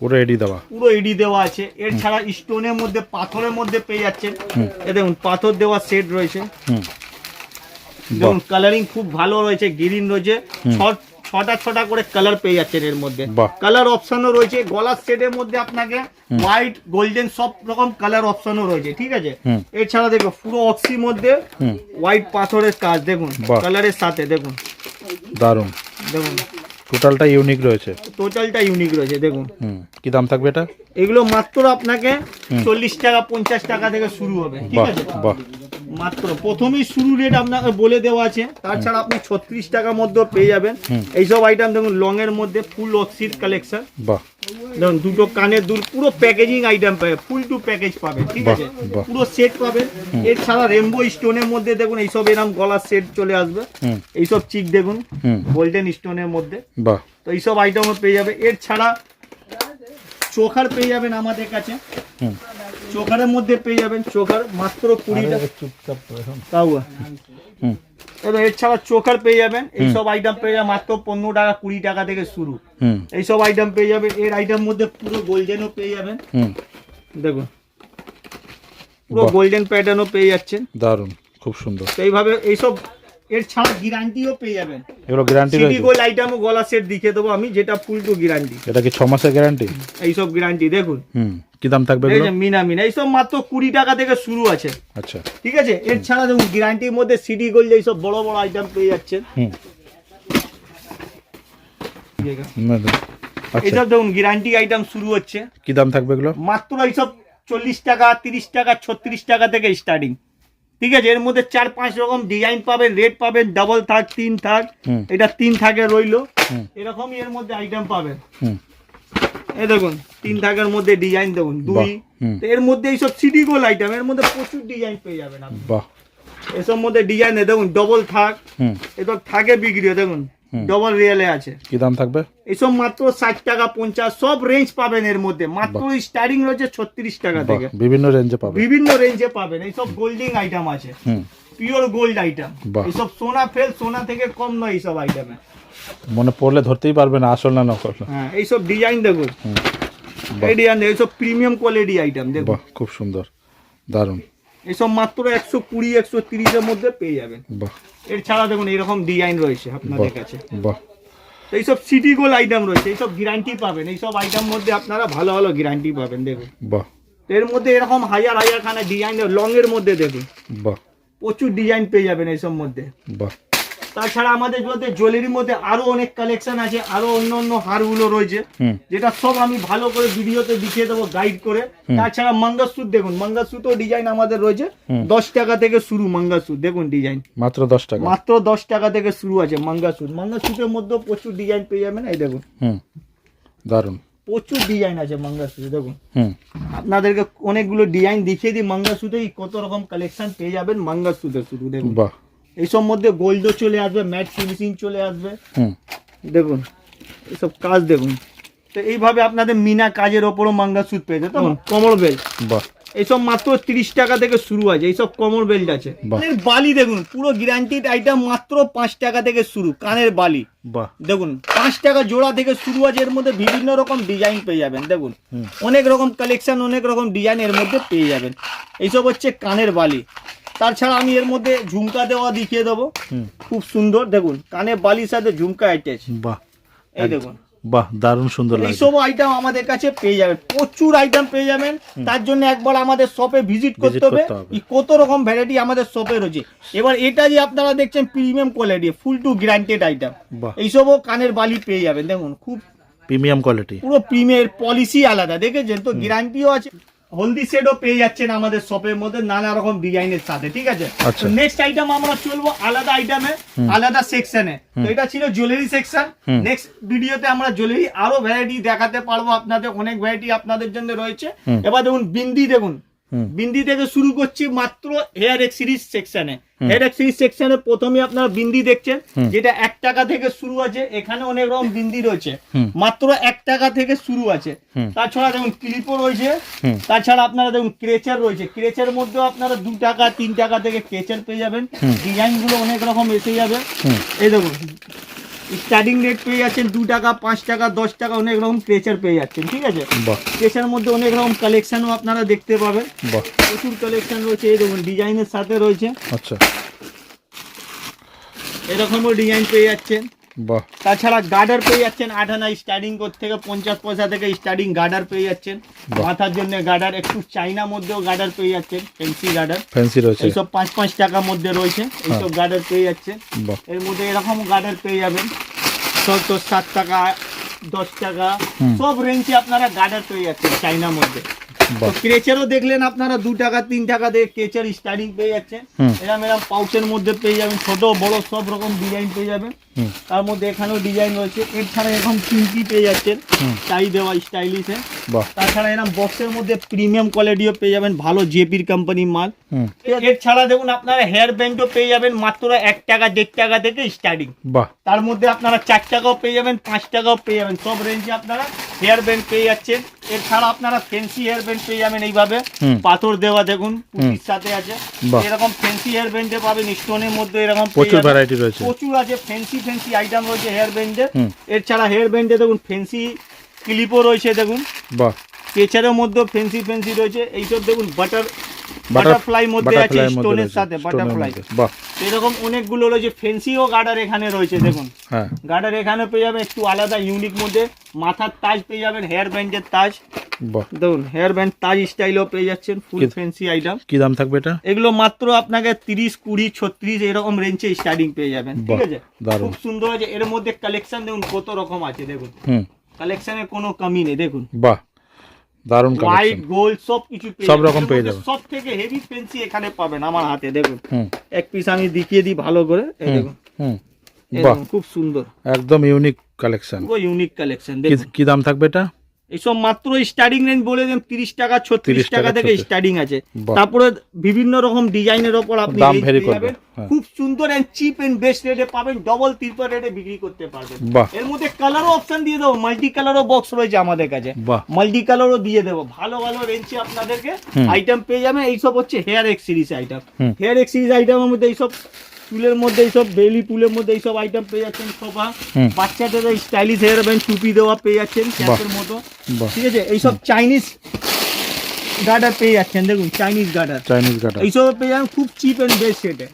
পুরো এডি দেওয়া। পুরো এডি দেওয়া আছে। এর ছাড়া স্টোনের মধ্যে পাথরের মধ্যে পেয়ে যাচ্ছেন। এ দেখুন পাথর দেওয়া সেট রয়েছে। দেখুন কালারিং খুব ভালো রয়েছে গ্রিন রয়েছে। ছটা ছটা করে কালার পেয়ে যাচ্ছেন এর মধ্যে। কালার অপশনও রয়েছে। গলার সেটের মধ্যে আপনাকে হোয়াইট গোল্ডেন সব রকম কালার অপশনও রয়েছে ঠিক আছে? এছাড়া দেখো পুরো অক্সির মধ্যে হোয়াইট পাথরের কাজ দেখুন কালারের সাথে দেখুন। দারুণ। দেখুন। টোটালটা ইউনিক রয়েছে। টোটালটা ইউনিক রয়েছে দেখুন। হুম কি দাম থাকবে এটা? এগুলো মাত্র আপনাকে চল্লিশ টাকা পঞ্চাশ টাকা থেকে শুরু হবে ঠিক আছে? বাহ। মাত্র। প্রথমেই শুরু রেট আপনাকে বলে দেওয়া আছে তাছাড়া আপনি ছত্রিশ টাকার মধ্যে পেয়ে যাবেন। এই এইসব আইটেম দেখুন লং এর মধ্যে ফুল অক্সিড কালেকশন বাহ। দেখুন দুটো কানের দুল পুরো প্যাকেজিং আইটেম পাবে ফুল টু প্যাকেজ পাবেন ঠিক আছে? পুরো সেট পাবেন এর ছাড়া রেমবো স্টোনের মধ্যে দেখুন এইসব এরকম গলার সেট চলে আসবে। এইসব চিক দেখুন গোল্ডেন স্টোনের মধ্যে। তো এইসব আইটেমও পেয়ে যাবে। এর ছাড়া চোখার পেয়ে যাবেন আমাদের কাছে। চোখারের মধ্যে পেয়ে যাবেন চোখার মাত্র কুড়ি টাকা। কাউয়া হুম। এবার এর ছাড়া চোখার পেয়ে যাবেন। এইসব আইটেম পেয়ে যাবেন মাত্র পনেরো টাকা কুড়ি টাকা থেকে শুরু। এইসব আইটেম পেয়ে যাবেন। এর আইটেম মধ্যে পুরো গোল্ডেনও পেয়ে যাবেন। দেখুন। পুরো। গোল্ডেন প্যাটার্নও পেয়ে যাচ্ছেন। দারুণ খুব সুন্দর। এইভাবে এইসব এর ছাড়া গ্যারান্টিও পেয়ে যাবেন। এগুলো গ্যারান্টি সিটি রয়েছে? গোল্ড আইটেমও গলা সেট দেখিয়ে দেবো আমি যেটা ফুল টু গ্যারান্টি এটা কি ছ মাসের গ্যারান্টি এইসব গ্যারান্টি দেখুন। হুম। কি দাম থাকবে এই যে মিনা মিনা এইসব মাত্র কুড়ি টাকা থেকে শুরু আছে। আচ্ছা। ঠিক আছে? এর ছাড়া দেখুন গ্যারান্টির মধ্যে সিটি গোল্ড এইসব বড় বড় আইটেম পেয়ে যাচ্ছেন। হুম। না। আচ্ছা। এইসব দেখুন গ্যারান্টি আইটেম শুরু হচ্ছে। কি দাম থাকবে এগুলো? মাত্র এইসব চল্লিশ টাকা তিরিশ টাকা ছত্রিশ টাকা থেকে স্টার্টিং ঠিক আছে? এর মধ্যে চার পাঁচ রকম ডিজাইন পাবেন রেড পাবেন ডাবল থাক তিন থাক এটা তিন থাকে রইল। এরকমই এর মধ্যে আইটেম পাবেন। এই দেখুন তিন থাকের মধ্যে ডিজাইন দেখুন দুই। এর মধ্যে এইসব সিটি গোল আইটেম এর মধ্যে প্রচুর ডিজাইন পেয়ে যাবেন আপনি। এসব মধ্যে ডিজাইন দেখুন ডবল থাক এসব থাকে বিক্রি দেখুন ডবল রিয়েলে আছে। কি দাম থাকবে? এইসব মাত্র ষাট টাকা পঞ্চাশ সব রেঞ্জ পাবেন এর মধ্যে। মাত্র স্টার্টিং রয়েছে ছত্রিশ টাকা থেকে। বিভিন্ন রেঞ্জে পাবে বিভিন্ন রেঞ্জে পাবেন। এইসব গোল্ডিং আইটেম আছে। Pure gold item. এইসব সোনা ফেল সোনা থেকে কম নয় এইসব আইটেমে মনে পড়লে ধরতেই পারবে না আসল না নকল। হ্যাঁ এইসব ডিজাইন দেখুন। এই ডিজাইন এইসব প্রিমিয়াম কোয়ালিটি আইটেম দেখুন। খুব সুন্দর। দারুণ। এইসব মাত্র একশো কুড়ি একশো তিরিশের মধ্যে পেয়ে যাবেন। বাহ। এর ছাড়া দেখুন এরকম ডিজাইন রয়েছে আপনাদের কাছে। বাহ। এইসব সিটি গোল আইটেম রয়েছে এইসব গ্যারান্টি পাবেন। এইসব আইটেম মধ্যে আপনারা ভালো ভালো গ্যারান্টি পাবেন দেখুন। বাহ। এর মধ্যে এরকম হাজার হাজার খানা ডিজাইন লং এর মধ্যে দেখুন। বাহ। প্রচুর ডিজাইন পেয়ে যাবেন এইসব মধ্যে। বাহ। তাছাড়া আমাদের মধ্যে জুয়েলারির মধ্যে আরও অনেক কালেকশন আছে আরও অন্য অন্য হারগুলো রয়েছে যেটা সব আমি ভালো করে ভিডিওতে দেখিয়ে দেবো গাইড করে। তাছাড়া মঙ্গলসূত্র দেখুন মঙ্গলসূত্র ডিজাইন আমাদের রয়েছে। দশ টাকা থেকে শুরু মঙ্গলসূত্র দেখুন ডিজাইন মাত্র দশ টাকা। মাত্র দশ টাকা থেকে শুরু আছে মঙ্গলসূত্র। মঙ্গলসূত্রের মধ্যেও প্রচুর ডিজাইন পেয়ে যাবেন এই দেখুন। দারুণ। প্রচুর ডিজাইন আছে মঙ্গলসূত্র দেখুন। আপনাদেরকে অনেকগুলো ডিজাইন দেখিয়ে দিই মঙ্গলসূত্রে কত রকম কালেকশন পেয়ে যাবেন মঙ্গলসূত্রে শুধু দেখুন। বাহ। এইসব মধ্যে গোল্ডও চলে আসবে ম্যাট ফিনিশিং চলে আসবে। দেখুন এইসব কাজ দেখুন। তো এইভাবে আপনাদের মিনা কাজের ওপরও মাঙ্গা সুদ পেয়েছে। তো কমর বেল্ট এইসব মাত্র তিরিশ টাকা থেকে শুরু আছে এইসব কমর বেল্ট আছে। কানের বালি দেখুন পুরো গ্যারান্টিড আইটেম মাত্র পাঁচ টাকা থেকে শুরু কানের বালি। বাহ। দেখুন পাঁচ টাকা জোড়া থেকে শুরু আছে এর মধ্যে বিভিন্ন রকম ডিজাইন পেয়ে যাবেন দেখুন। অনেক রকম কালেকশন অনেক রকম ডিজাইন এর মধ্যে পেয়ে যাবেন। এইসব হচ্ছে কানের বালি। তাছাড়া আমি এর মধ্যে ঝুমকা দেওয়া দেখিয়ে দেবো। খুব সুন্দর দেখুন কানের বালির সাথে ঝুমকা অ্যাটাচ বাহ এই দেখুন। বাহ দারুণ সুন্দর লাগছে। এইসব আইটেম আমাদের কাছে পেয়ে যাবেন প্রচুর আইটেম পেয়ে যাবেন। তার জন্য একবার আমাদের শপে ভিজিট করতে হবে। কত রকম ভ্যারাইটি আমাদের শপে রয়েছে। এবার এটা যে আপনারা দেখছেন premium quality full to guaranteed item এইসবও কানের বালি পেয়ে যাবেন দেখুন খুব প্রিমিয়াম কোয়ালিটি পুরো প্রিমিয়ার পলিসি আলাদা দেখেছেন? তো গ্যারান্টিও আছে। হলদি শেডও পেয়ে যাচ্ছেন আমাদের শপের মধ্যে নানা রকম ডিজাইনের সাথে ঠিক আছে? আচ্ছা। নেক্সট আইটেম আমরা চলবো আলাদা আইটেমে আলাদা সেকশনে তো এটা ছিল জুয়েলারি সেকশন। নেক্সট ভিডিওতে আমরা জুয়েলারি আরও ভ্যারাইটি দেখাতে পারব আপনাদের অনেক ভ্যারাইটি আপনাদের জন্য রয়েছে। এবার দেখুন বিন্দি দেখুন। বিন্দি থেকে শুরু করছি মাত্র হেয়ার এক্স সিরিজ সেকশনে হেয়ার এক্স সিরিজ সেকশনে প্রথমে আপনারা বিন্দি দেখছেন যেটা এক টাকা থেকে শুরু আছে এখানে অনেক রকম বিন্দি রয়েছে। মাত্র এক টাকা থেকে শুরু আছে। তাছাড়া দেখুন ক্লিপও রয়েছে। তাছাড়া আপনারা দেখুন ক্রেচার রয়েছে। ক্রেচার মধ্যেও আপনারা দু টাকা তিন টাকা থেকে ক্রেচার পেয়ে যাবেন। হুম। ডিজাইনগুলো অনেক রকম এসে যাবে। এই দেখুন স্টার্টিং রেট পেয়ে যাচ্ছেন দু টাকা পাঁচ টাকা দশ টাকা অনেক রকম ক্রেচার পেয়ে যাচ্ছেন ঠিক আছে? ক্রেচার মধ্যে অনেক রকম কালেকশনও আপনারা দেখতে পাবেন। প্রচুর কালেকশন রয়েছে এই দেখুন ডিজাইনের সাথে রয়েছে। আচ্ছা। এরকমও ডিজাইন পেয়ে যাচ্ছেন। তাছাড়া গার্ডার পেয়ে যাচ্ছেন আট আনা স্টার্টিং থেকে পঞ্চাশ পয়সা থেকে স্টার্টিং গার্ডার পেয়ে যাচ্ছেন। মাথার জন্য গার্ডার একটু চাইনা মধ্যেও গার্ডার পেয়ে যাচ্ছেন ফেন্সি গার্ডার। ফ্যান্সি রয়েছে। এইসব পাঁচ পাঁচ টাকার মধ্যে রয়েছে এইসব গার্ডার পেয়ে যাচ্ছেন। এর মধ্যে এরকম গার্ডার পেয়ে যাবেন সত্তর সাত টাকা দশ টাকা সব রেঞ্জে আপনারা গার্ডার পেয়ে যাচ্ছেন চাইনার মধ্যে। ক্রেচারও দেখলেন আপনারা দু টাকা তিন টাকা দিয়ে ক্রেচার স্টার্টিং পেয়ে যাচ্ছেন। হুম। এরকম এরকম পাউচের মধ্যে পেয়ে যাবেন ছোট বড় সব রকম ডিজাইন পেয়ে যাবেন। তার মধ্যে এখানেও ডিজাইন রয়েছে। এছাড়া এখন চিমকি পেয়ে যাচ্ছেন টাই দেওয়া স্টাইলিশে তাছাড়া এরকম বক্সের মধ্যে প্রিমিয়াম কোয়ালিটিও পেয়ে যাবেন ভালো জেপির কোম্পানির মাল। এর ছাড়া দেখুন আপনারা হেয়ার ব্যান্ডও পেয়ে যাবেন মাত্র এক টাকা দেড় টাকা থেকে স্টার্টিং তার মধ্যে আপনারা চার টাকাও পেয়ে যাবেন পাঁচ টাকাও পেয়ে যাবেন। সব রেঞ্জে আপনারা হেয়ার ব্যান্ড পেয়ে যাচ্ছেন। এছাড়া আপনারা ফেন্সি হেয়ার ব্যান্ড পেয়ে যাবেন এইভাবে। পাথর দেওয়া দেখুন পুঁতির সাথে আছে। এরকম ফেন্সি হেয়ার ব্যান্ডে পাবেন স্টোনের মধ্যে এরকম প্রচুর ভ্যারাইটি রয়েছে। প্রচুর আছে ফেন্সি ফেন্সি আইটেম রয়েছে হেয়ার ব্যান্ডে এছাড়া হেয়ার ব্যান্ডে দেখুন ফেন্সি ক্লিপও রয়েছে দেখুন। বাহ। কেচারের মধ্যে ফেন্সি ফেন্সি রয়েছে। এইসব দেখুন বাটার বাটারফ্লাই মধ্যে আছে স্টোনের সাথে বাটারফ্লাই এরকম অনেকগুলো রয়েছে ফেন্সিও গার্ডার এখানে রয়েছে দেখুন। হ্যাঁ। গার্ডার এখানে পেয়ে যাবেন একটু আলাদা ইউনিক মধ্যে। মাথার তাজ পেয়ে যাবেন হেয়ার ব্যান্ডের তাজ। দেখুন হেয়ার ব্যান্ড তাজ স্টাইলও পেয়ে যাচ্ছেন ফুল ফেন্সি আইটেম কি দাম থাকবে এটা? এগুলো মাত্র আপনাকে তিরিশ কুড়ি ছত্রিশ এরকম রেঞ্জে স্টার্টিং পেয়ে যাবেন ঠিক আছে? খুব সুন্দর আছে এর মধ্যে কালেকশন দেখুন কত রকম আছে দেখুন। কালেকশনের কোনো কমি নেই দেখুন। বাহ। দারুণ হোয়াইট গোল্ড সব কিছু সব রকম পেয়ে যাবেন। সব থেকে হেভি ফেন্সি এখানে পাবেন আমার হাতে দেখুন। এক পিস আমি দেখিয়ে দিই ভালো করে এই দেখুন। হুম। খুব সুন্দর। একদম ইউনিক কালেকশন ও ইউনিক কালেকশন দেখুন। কি দাম থাকবে এটা? এইসব মাত্র স্টার্টিং রেঞ্জ বলে দেন তিরিশ টাকা ছত্রিশ টাকা থেকে 36 স্টার্টিং আছে। তারপরে বিভিন্ন রকম ডিজাইনের ওপর আপনি। হ্যাঁ। খুব সুন্দর এন্ড চিপ এন্ড বেস্ট রেটে পাবেন ডবল ত্রিপল রেটে বিক্রি করতে পারবেন। এর মধ্যে কালারও অপশন দিয়ে দেবো মাল্টি কালারও বক্স রয়েছে আমাদের কাছে। মাল্টি কালারও দিয়ে দেবো। ভালো ভালো রেঞ্জে আপনাদেরকে আইটেম পেয়ে যাবেন। এইসব হচ্ছে hair X series item hair X series আইটেমের মধ্যে এইসব চুলের মধ্যে এইসব বেলি পুলের মধ্যে এইসব আইটেম পেয়ে যাচ্ছেন সোফা। বাচ্চাদের স্টাইলিশ হেয়ার ব্যান্ড টুপি দেওয়া পেয়ে যাচ্ছেন ক্যাপের মতো। ঠিক আছে? এইসব চাইনিজ গার্ডার পেয়ে যাচ্ছেন দেখুন চাইনিজ গার্ডার চাইনিজ গার্ডার এইসব পেয়ে যাবেন খুব চিপ এন্ড বেস্ট রেটে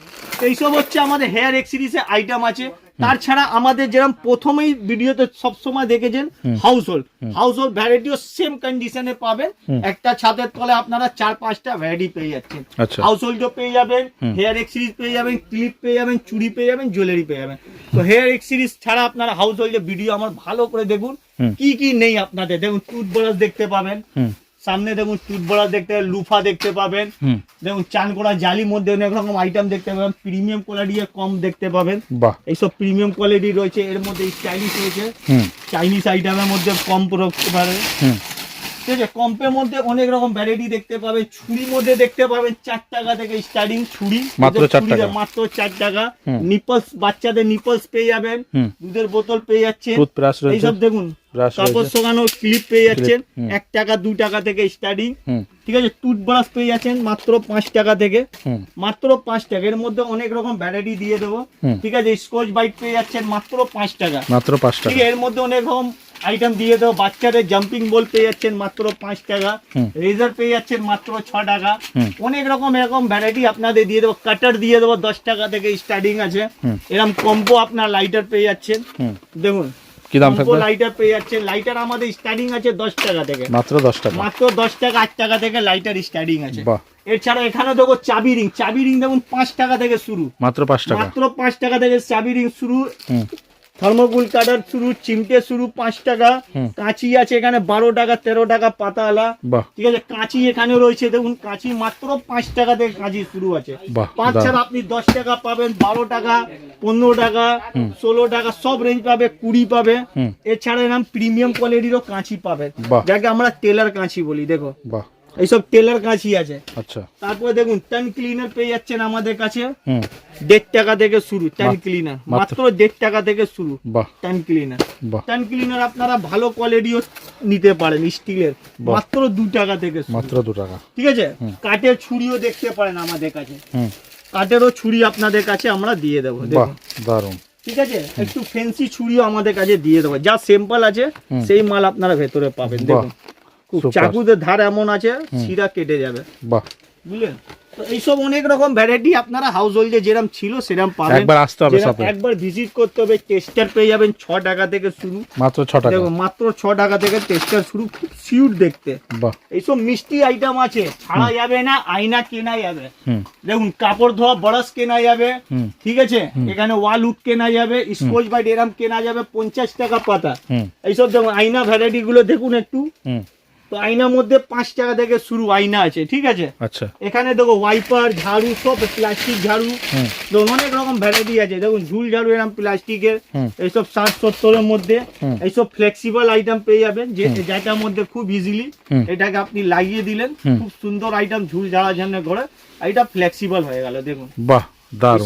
এইসব হচ্ছে আমাদের হেয়ার এক্সিরিজের আইটেম আছে। তার ছাড়া আমাদের যেরকম প্রথমেই ভিডিওতে সবসময় দেখেছেন হাউস হোল্ড হাউস হোল্ড ভ্যারাইটিও সেম কন্ডিশনে পাবেন। একটা ছাদের তলে আপনারা চার পাঁচটা ভ্যারাইটি পেয়ে যাচ্ছেন। আচ্ছা। হাউস হোল্ডও পেয়ে যাবেন হেয়ার এক্সিরিজ পেয়ে যাবেন ক্লিপ পেয়ে যাবেন চুড়ি পেয়ে যাবেন জুয়েলারি পেয়ে যাবেন। তো হেয়ার এক্সিরিজ ছাড়া আপনারা হাউস হোল্ডের ভিডিও আমার ভালো করে দেখুন। কি কি নেই আপনাদের? দেখুন টুথব্রাশ দেখতে পাবেন। সামনে দেখুন টুথব্রাশ দেখতে পাবেন লুফা দেখতে পাবেন। দেখুন চান করা জালির মধ্যে অনেক রকম আইটেম দেখতে পাবেন। প্রিমিয়াম কোয়ালিটি কম দেখতে পাবেন। এইসব প্রিমিয়াম কোয়ালিটি রয়েছে। এর মধ্যে স্টাইলিশ রয়েছে। চাইনিজ আইটেমের মধ্যে কম রাখতে পারে। ঠিক আছে কম্পের মধ্যে অনেক রকম ভ্যারাইটি দেখতে পাবেন। ছুরির মধ্যে দেখতে পাবেন চার টাকা থেকে স্টার্টিং ছুরি। মাত্র চার টাকা। মাত্র চার টাকা। নিপলস বাচ্চাদের নিপলস পেয়ে যাবেন। দুধের বোতল পেয়ে যাচ্ছে এইসব দেখুন কাপড় শোকানো ক্লিপ পেয়ে যাচ্ছেন। এক টাকা দু টাকা থেকে স্টার্টিং ঠিক আছে টুথব্রাশ পেয়ে যাচ্ছেন মাত্র পাঁচ টাকা থেকে। মাত্র পাঁচ টাকা। এর মধ্যে অনেক রকম ভ্যারাইটি দিয়ে দেবো। ঠিক আছে স্কচ বাইট পেয়ে যাচ্ছেন মাত্র পাঁচ টাকা। মাত্র পাঁচ টাকা। এর মধ্যে অনেক রকম আইটেম দিয়ে দেবো। বাচ্চাদের জাম্পিং বল পেয়ে যাচ্ছেন মাত্র পাঁচ টাকা। রেজার পেয়ে যাচ্ছেন মাত্র ছ টাকা। অনেক রকম এরকম ভ্যারাইটি আপনাদের দিয়ে দেবো। কাটার দিয়ে দেবো দশ টাকা থেকে স্টার্টিং আছে। এরকম কম্পো আপনার লাইটার পেয়ে যাচ্ছেন। দেখুন। কি দাম থাকবে? লাইটার পেয়ে যাচ্ছেন লাইটার আমাদের স্টার্টিং আছে দশ টাকা থেকে। মাত্র দশ টাকা। মাত্র দশ টাকা আট টাকা থেকে লাইটার স্টার্টিং আছে। বাহ। এছাড়া এখানে দেখো চাবি রিং চাবি রিং দেখুন পাঁচ টাকা থেকে শুরু। মাত্র পাঁচ টাকা। মাত্র 5 টাকা থেকে চাবি রিং শুরু। থার্মোকুল কাটার শুরু চিমটে শুরু পাঁচ টাকা। কাঁচি আছে এখানে বারো টাকা তেরো টাকা বাহ। ঠিক আছে কাঁচি এখানে রয়েছে। দেখুন কাঁচি মাত্র পাঁচ টাকা থেকে কাঁচি শুরু আছে। পাঁচ ছাড়া আপনি দশ টাকা পাবেন বারো টাকা পনেরো টাকা ষোলো টাকা সব রেঞ্জ পাবে কুড়ি পাবে। এছাড়া এরকম প্রিমিয়াম কোয়ালিটিরও কাঁচি পাবে যাকে আমরা টেলার কাঁচি বলি দেখো। এইসব টেলার কাঁচি আছে। আচ্ছা। তারপরে দেখুন টান ক্লিনার পেয়ে যাচ্ছেন আমাদের কাছে। দেড় টাকা থেকে শুরু টান ক্লিনার মাত্র- দেড় টাকা থেকে শুরু টান ক্লিনার টান ক্লিনার আপনারা ভালো কোয়ালিটিও নিতে পারেন স্টিলের। মাত্র দু টাকা থেকে মাত্র দু টাকা। ঠিক আছে? কাঠের ছুরিও দেখতে পারেন আমাদের কাছে। কাঠেরও ছুরি আপনাদের কাছে আমরা দিয়ে দেবো। দারুণ। ঠিক আছে? একটু ফেন্সি ছুরিও আমাদের কাছে দিয়ে দেবো। যা সিম্পল আছে সেই মাল আপনারা ভেতরে পাবেন। দেখুন। খুব চাকুদের ধার এমন আছে শিরা কেটে যাবে। বাহ। বুঝলেন? তো এইসব অনেক রকম ভ্যারাইটি আপনারা হাউস হোল্ডে যেরকম ছিল সেরকম পাবেন। একবার আসতে হবে শপে একবার ভিজিট করতে হবে টেস্টার পেয়ে যাবেন ছ টাকা থেকে শুরু। মাত্র ছ টাকা। দেখো মাত্র ছ টাকা থেকে টেস্টার শুরু খুব সিউট দেখতে। বাহ। এইসব মিষ্টি আইটেম আছে ছাড়া যাবে না আয়না কেনা যাবে। হুম। দেখুন কাপড় ধোয়া বরস কেনা যাবে। ঠিক আছে? এখানে ওয়াল উড কেনা যাবে স্কচ বাইট এরাম কেনা যাবে পঞ্চাশ টাকা পাতা। এইসব দেখুন আয়না ভ্যারাইটি গুলো দেখুন একটু। হুম। তো আয়নার মধ্যে পাঁচ টাকা থেকে শুরু আয়না আছে ঠিক আছে? আচ্ছা। এখানে দেখো ওয়াইপার ঝাড়ু সব প্লাস্টিক ঝাড়ু। অনেক রকম ভ্যারাইটি আছে। দেখুন ঝুল ঝাড়ু এরকম প্লাস্টিকের এইসব ষাট সত্তরের মধ্যে। এইসব ফ্লেক্সিবল আইটেম পেয়ে যাবেন যে যেটার মধ্যে খুব ইজিলি এটাকে আপনি লাগিয়ে দিলেন। খুব সুন্দর আইটেম ঝুল ঝাড়ার জন্য করে এটা ফ্লেক্সিবল হয়ে গেল দেখুন। বাহ।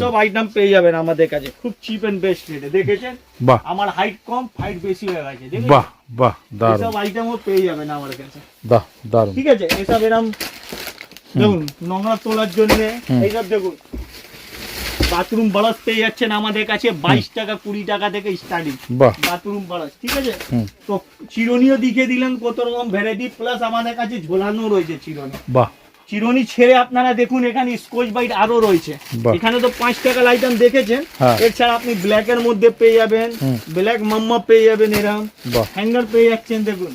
সব আইটেম পেয়ে যাবেন আমাদের কাছে। খুব চিপ এন্ড বেস্ট রেটে দেখেছেন? বাহ। আমার হাইট কম ফাইট বেশি হয়ে গেছে। বাহ বাহ দারুণ। এসব আইটেমও পেয়ে যাবেন আমার কাছে। বাহ দারুণ। ঠিক আছে? এসব এরম দেখুন নোংরা তোলার জন্য এইসব দেখুন। বাথরুম ব্রাশ পেয়ে যাচ্ছেন আমাদের কাছে। বাইশ টাকা কুড়ি টাকা থেকে স্টার্টিং বাথরুম ব্রাশ ঠিক আছে? তো চিরনিও দিকে দিলেন কত রকম ভ্যারাইটি প্লাস আমাদের কাছে ঝোলানো রয়েছে চিরনি। বাহ চিরনি ছেড়ে আপনারা দেখুন এখানে স্কচ বাইট আরও রয়েছে। এখানে তো পাঁচ টাকার আইটেম দেখেছেন? হ্যাঁ। এছাড়া আপনি ব্ল্যাক এর মধ্যে পেয়ে যাবেন ব্ল্যাক মাম্মা পেয়ে যাবেন এরম। হ্যাঙ্গার পেয়ে যাচ্ছেন দেখুন।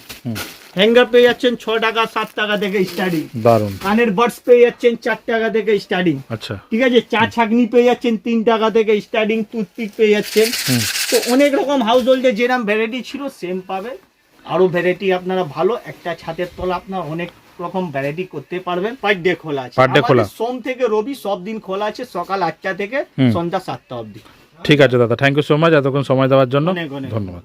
হ্যাঙ্গার পেয়ে যাচ্ছেন ছ টাকা সাত টাকা থেকে স্টার্টিং কানের বার্ডস পেয়ে যাচ্ছেন চার টাকা থেকে স্টার্টিং আচ্ছা। ঠিক আছে? চা ছাকনি পেয়ে যাচ্ছেন তিন টাকা থেকে স্টার্টিং টুথপিক পেয়ে যাচ্ছেন। তো অনেক রকম হাউস হোল্ডে যেরকম ভ্যারাইটি ছিল সেম পাবে আরও ভ্যারাইটি আপনারা ভালো একটা ছাদের তলা আপনার অনেক রকম ভ্যারাইটি করতে পারবেন। পার ডে খোলা আছে। পার ডে খোলা। সোম থেকে রবি সব দিন খোলা আছে সকাল আটটা থেকে সন্ধ্যা সাতটা অবধি। ঠিক আছে দাদা থ্যাংক ইউ সো মাচ এতক্ষণ সময় দেওয়ার জন্য। ধন্যবাদ।